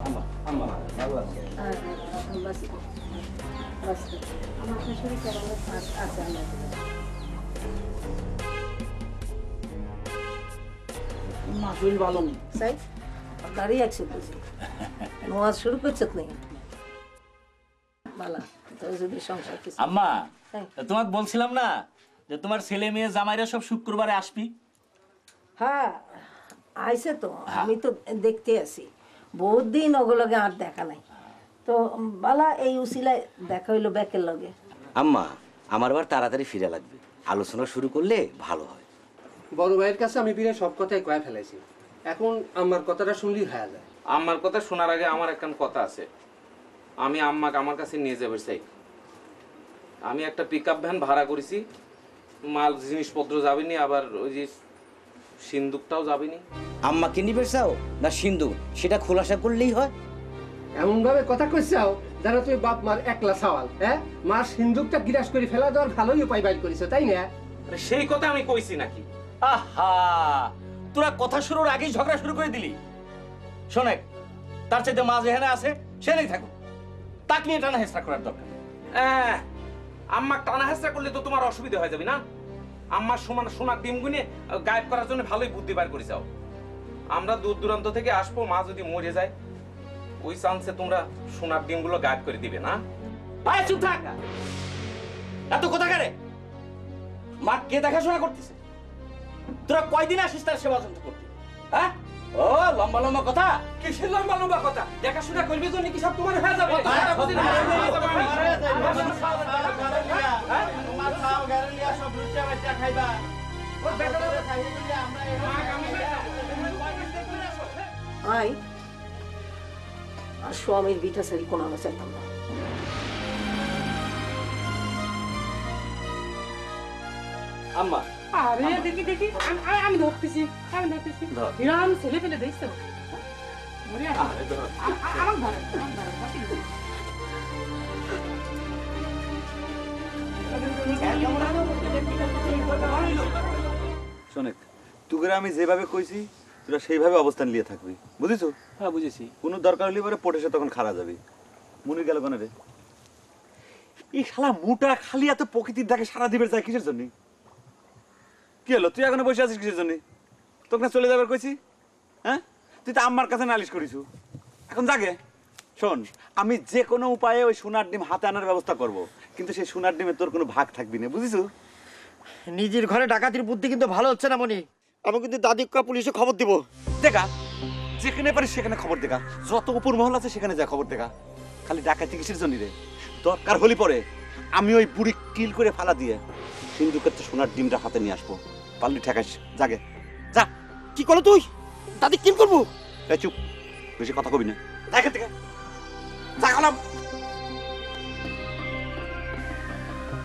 আমার শাশুড়ি কেমন আছে আল্লাহ ভালো নেই সাই দাঁড়িয়ে আছে বুঝি শুরু করছে নেই বালা যদি সংসার কিছু আম্মা হ্যাঁ। তোমাকে বলছিলাম না যে তোমার ছেলে মেয়ে জামাইরা সব শুক্রবারে আসবি? হ্যাঁ আইসে তো আমি তো দেখতে আছি বহুত দিন ওগুলোকে আর দেখা নাই। তো বালা এই উসিলায় দেখা হইল ব্যাকের লগে। আম্মা আমার আবার তাড়াতাড়ি ফিরে লাগবে। আলোচনা শুরু করলে ভালো হয়। বড় ভাইয়ের কাছে আমি বিরে সব কথাই কয়ে ফেলেছি এখন আমার কথাটা শুনলেই হয়ে যায়। আম্মার কথা শোনার আগে আমার একখান কথা আছে। আমি আম্মাকে আমার কাছে নিয়ে যাবে চাই। আমি একটা পিক আপ ভ্যান ভাড়া করেছি। মাল জিনিসপত্র যাবেনি আবার ওই যে সিন্দুকটাও যাবেনি। আম্মাকে নিবে চাও? না সিন্ধু সেটা খোলাসা করলেই হয়। এমন ভাবে কথা কইছাও যেন তুই বাপ মার একলা সওয়াল হ্যাঁ? মার সিন্ধুকটা গিরাস করে ফেলা দেওয়ার ভালোই উপায় বাইর করেছ তাই না? আরে সেই কথা আমি কইছি নাকি? আহা! তোরা কথা শুরুর আগেই ঝগড়া শুরু করে দিলি। শোনেক তার চাইতে মা যেখানে আছে সেখানেই থাকুক। তাক নিয়ে টানা হেসরা করার দরকার। আহ, আম্মা টানা হেসরা করলে তো তোমার অসুবিধা হয়ে যাবে না? আম্মার সমান সোনার ডিম গুনে গায়েব করার জন্য ভালোই বুদ্ধি বার করে যাও। আমরা দূর দূরান্ত থেকে আসব, মা যদি মরে যায়, ওই চান্সে তোমরা সোনার ডিমগুলো গায়েব করে দিবে, না? ভাই, চুপ থাক। এত কথা কারে মা, কে দেখাশোনা করতেছে? তোরা কয়দিন আসিস তার সেবা যন্ত্র করতে? হ্যাঁ? ও লম্বা লম্বা কথা কিসের লম্বা লম্বা কথা দেখাশোনা করবে জন্য কি সব তোমার হয়ে যাবে আই আর স্বামীর বিঠা সারি কোনো আমরা চাইতাম না আম্মা আরে দেখি দেখি। আমি- ধরতেছি ধরতেছি। হিরাম ছেলে ফেলে দেখছ। শোনেক তুকে আমি যেভাবে কইছি তোরা সেইভাবে অবস্থান নিয়ে থাকবি। বুঝিস? হ্যাঁ বুঝেছি। কোনো দরকার হলে পরে পটে সে তখন খারা যাবে। মনে গেল কেন রে? এই শালা মুটা খালি এত প্রকৃতির দেখে সারা দিবের যায় কিসের জন্য? কি হলো? তুই এখনও বসে আছিস কিসের জন্য? তোকে না চলে যাবার কইছি? হ্যাঁ? তুই তো আমার কাছে নালিশ করিছু। এখন জাগে শোন আমি যে কোনো উপায়ে ওই সোনার ডিম হাতে আনার ব্যবস্থা করব। কিন্তু সেই সোনার ডিমে তোর কোনো ভাগ থাকবি না বুঝিছু? নিজের ঘরে ডাকাতির বুদ্ধি কিন্তু ভালো হচ্ছে না মনি। আমি কিন্তু দাদিকা পুলিশে খবর দিব। দেখা। যেখানে পারিস সেখানে খবর দেখা। যত উপর মহল আছে সেখানে যা খবর দেখা। খালি ডাকাতি কিসের জন্য রে? দরকার হলি পরে। আমি ওই বুড়ি কিল করে ফালা দিয়ে সিন্ধুকের তো সোনার ডিমটা হাতে নিয়ে আসব। পারলি ঠেকাইস, জাগে। যা, কি করল তুই? দাদি, কি করব? চুপ, বেশি কথা কবি না। দেখা থেকে। যা গেলাম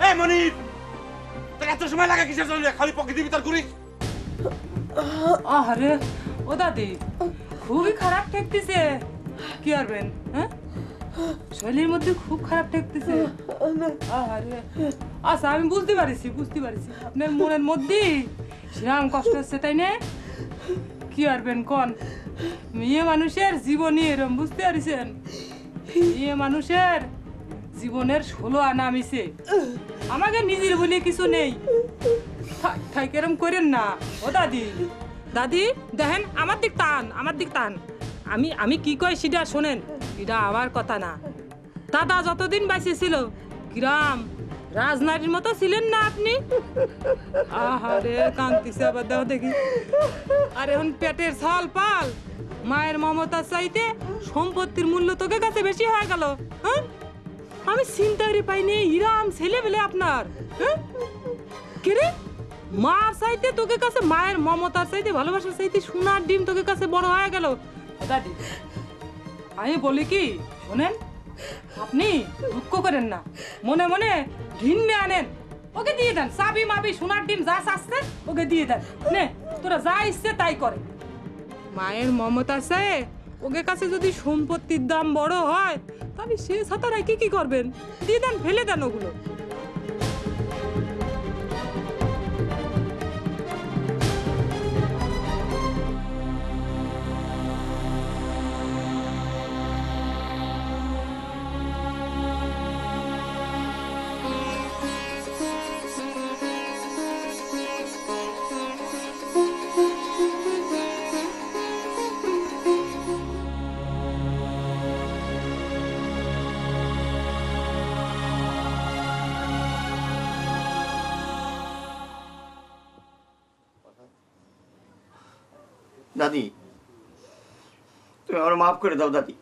এই মনির তোর এত সময় কিসের খালি ভিতর আরে ও দাদি, খুবই খারাপ ঠেকতেছে। কি হ্যাঁ? মধ্যে খুব খারাপ ঠেকতেছে। আচ্ছা আমি বুঝতে পারিছি বুঝতে পারিছি। আপনার মনের মধ্যে সেরাম কষ্ট হচ্ছে, তাই না? কি করবেন কোন? মেয়ে মানুষের জীবনই এরম, বুঝতে পারিছেন? মেয়ে মানুষের জীবনের ষোলো আনা মিশে। আমাকে নিজের বলে কিছু নেই। থাক এরম করেন না। ও দাদি দাদি, দেখেন, আমার দিক টান, আমার দিক টান। আমি আমি কি কই সেটা শোনেন, এটা আমার কথা না। দাদা যতদিন বাঁচে ছিল গ্রাম রাজনারীর মতো ছিলেন না আপনি? আহারে, কান্তিছে আবার দাও দেখি। আর এখন পেটের ছাল পাল। মায়ের মমতার চাইতে সম্পত্তির মূল্য তোকে কাছে বেশি হয়ে গেল হ্যাঁ? আমি চিন্তারি পাইনি হিরাম ছেলে বলে আপনার হ্যাঁ? কিরে মার চাইতে তোকে কাছে, মায়ের মমতার চাইতে, ভালোবাসার চাইতে সোনার ডিম তোকে কাছে বড় হয়ে গেল। দাদি আমি বলি কি, শোনেন আপনি দুঃখ করেন না। মনে মনে ঘিন্নে আনেন। ওকে দিয়ে দেন, চাবি মাবি, সোনার ডিম যা চাচ্ছে, ওকে দিয়ে দেন। নে, তোরা যা ইচ্ছে তাই করে। মায়ের মমতা সে ওকে কাছে যদি সম্পত্তির দাম বড় হয়, তাহলে সে সাথে কি কি করবেন? দিয়ে দেন, ফেলে দেন ওগুলো। দাদি। তুমি আমার মাফ করে দাও দাদি।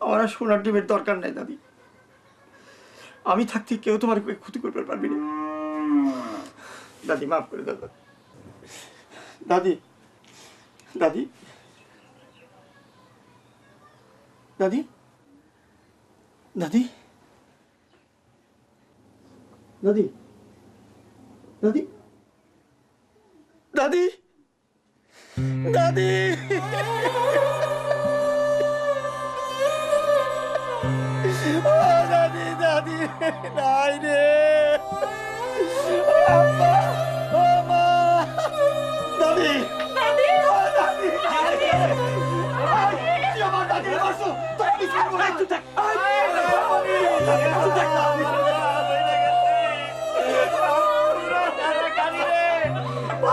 আমার সোনার ডিমের দরকার নাই দাদি। আমি থাকতে কেউ তোমার ক্ষতি করতে পারবি না। দাদি, মাফ করে দাও দাদি। দাদি দাদি। দাদি দাদি। দাদি দাদি। দাদি। ও দাদি দাদি নাই রে আম্মা ও মা দাদি দাদি ও দাদি দাদি তুই আমার দাদি মারছো তুই কি করব না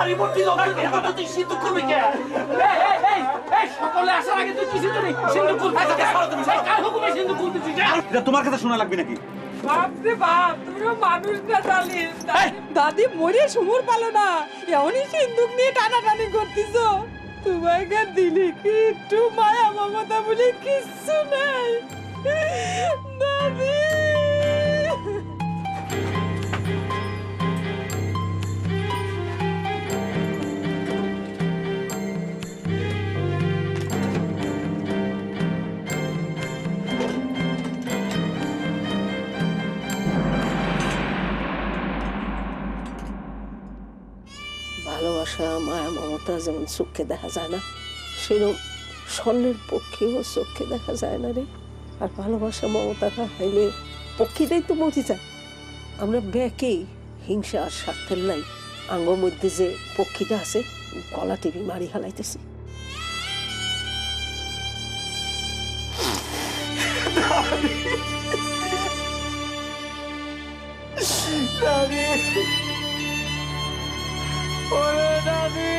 লোকের কথা তুই সিদ্ধ করবি কে? এই, এই, এই, এই, সকলে আসার আগে তুই কি সিদ্ধ নেই সিন্ধু করবি। এই, কার হুকুমে সিন্ধু করতেছিস এটা তোমার কথা শোনা লাগবে নাকি? বাপ রে বাপ তুমিও মানুষ না জানিস দাদি মরে সুমুর পালো না। এমনই সিন্দুক নিয়ে টানাটানি করতিস তোমাকে দিলি কি একটু মায়া মমতা বলে কিচ্ছু নাই। দাদি। ভালোবাসা মায়া মমতা যেমন চোখে দেখা যায় না সেরকম স্বর্ণের পক্ষেও চোখে দেখা যায় না রে। আর ভালোবাসা মমতাটা হইলে পক্ষীটাই তো মরে যায়। আমরা ব্যাকেই হিংসা আর স্বার্থের লাই আঙ্গর মধ্যে যে পক্ষীটা আছে, গলা টিভি মারি হালাইতেছি। দাদি ওরে Davi.